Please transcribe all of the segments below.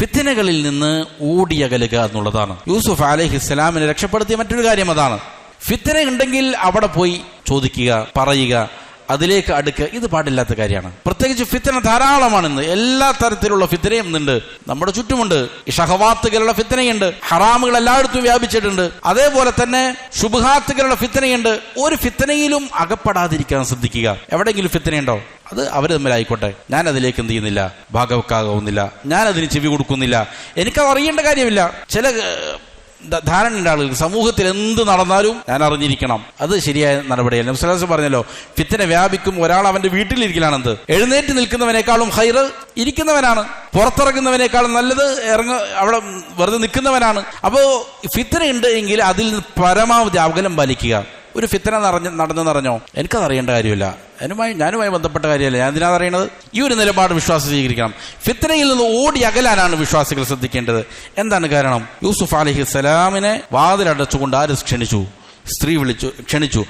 ഫിത്തിനകളിൽ നിന്ന് ഓടിയകലുക എന്നുള്ളതാണ്. യൂസുഫ് അലഹി ഇസ്ലാമിനെ രക്ഷപ്പെടുത്തിയ മറ്റൊരു കാര്യം അതാണ്. ഫിത്തിന ഉണ്ടെങ്കിൽ അവിടെ പോയി ചോദിക്കുക പറയുക അതിലേക്ക് അടുക്കുക. ഇത് പാടില്ലാത്ത കാര്യമാണ്. പ്രത്യേകിച്ച് ഫിത്തന ധാരാളമാണെന്ന് എല്ലാ തരത്തിലുള്ള ഫിത്തനയും ഇന്നുണ്ട്. നമ്മുടെ ചുറ്റുമുണ്ട്. ഷഹവാത്തുകളുടെ ഫിത്തനയുണ്ട്. ഹറാമുകൾ എല്ലായിടത്തും വ്യാപിച്ചിട്ടുണ്ട്. അതേപോലെ തന്നെ ശുഭഹാത്തുകളുടെ ഫിത്തനയുണ്ട്. ഒരു ഫിത്തനയിലും അകപ്പെടാതിരിക്കാൻ ശ്രദ്ധിക്കുക. എവിടെയെങ്കിലും ഫിത്തനയുണ്ടോ? അത് അവർ തമ്മിലായിക്കോട്ടെ ഞാൻ അതിലേക്ക് എന്ത് ചെയ്യുന്നില്ല? ഭാഗവക്കാകുന്നില്ല ഞാൻ അതിന് ചെവി കൊടുക്കുന്നില്ല. എനിക്കത് അറിയേണ്ട കാര്യമില്ല. ചില ഏഹ്, ഉണ്ട് ആളുകൾ സമൂഹത്തിൽ എന്ത് നടന്നാലും ഞാൻ അറിഞ്ഞിരിക്കണം. അത് ശരിയായ നടപടിയല്ല. മുസ്ലാസ് പറഞ്ഞല്ലോ ഫിത്തിനെ വ്യാപിക്കും ഒരാൾ അവന്റെ വീട്ടിലിരിക്കലാണെന്ത്? എഴുന്നേറ്റ് നിൽക്കുന്നവനേക്കാളും ഹൈറ് ഇരിക്കുന്നവനാണ്. പുറത്തിറങ്ങുന്നവനേക്കാളും നല്ലത് ഇറങ്ങ അവിടെ വെറുതെ നിൽക്കുന്നവനാണ്. അപ്പോൾ ഫിത്തന ഉണ്ട് എങ്കിൽ അതിൽ പരമാവധി അകലം പാലിക്കുക. ഒരു ഫിത്തന നിറഞ്ഞ നടന്നെന്ന് അറിഞ്ഞോ എനിക്കത് അറിയേണ്ട കാര്യമില്ല. അതിനുമായി ഞാനുമായി ബന്ധപ്പെട്ട കാര്യമല്ല? ഞാൻ എന്തിനാ അറിയണത്? ഈ ഒരു നിലപാട് വിശ്വാസം സ്വീകരിക്കണം. ഫിത്തനയിൽ നിന്ന് ഓടി അകലാനാണ് വിശ്വാസികൾ ശ്രദ്ധിക്കേണ്ടത്. എന്താണ് കാരണം? യൂസുഫ് അലഹി സലാമിനെ വാതിലടച്ചുകൊണ്ട് ആര് ക്ഷണിച്ചു? സ്ത്രീ വിളിച്ചു ക്ഷണിച്ചു.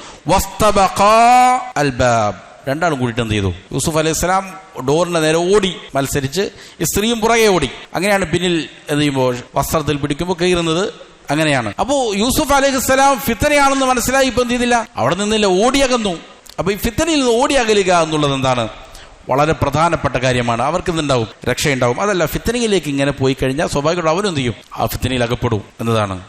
അൽബാബ്. രണ്ടാളും കൂടിയിട്ട് എന്ത് ചെയ്തു? യൂസുഫ് അലൈഹി സ്വലാം ഡോറിന്റെ നേരെ ഓടി മത്സരിച്ച് സ്ത്രീയും പുറകെ ഓടി. അങ്ങനെയാണ് പിന്നിൽ എന്ത് ചെയ്യുമ്പോൾ? വസ്ത്രത്തിൽ പിടിക്കുമ്പോൾ കയറുന്നത് അങ്ങനെയാണ്. അപ്പോ യൂസുഫ് അലൈഹി സ്വലാം ഫിത്തനയാണെന്ന് മനസ്സിലായി ഇപ്പൊ ചെയ്തില്ല അവിടെ നിന്നില്ല ഓടിയകന്നു. അപ്പൊ ഈ ഫിത്തനയിൽ നിന്ന് ഓടിയകലുക എന്നുള്ളത് എന്താണ്? വളരെ പ്രധാനപ്പെട്ട കാര്യമാണ്. അവർക്ക് എന്തുണ്ടാവും? രക്ഷയുണ്ടാവും. അതല്ല ഫിത്തനയിലേക്ക് ഇങ്ങനെ പോയി കഴിഞ്ഞാൽ സ്വാഭാവികമായിട്ടും അവരും ചെയ്യും? ആ ഫിത്തനയിൽ അകപ്പെടും എന്നതാണ്.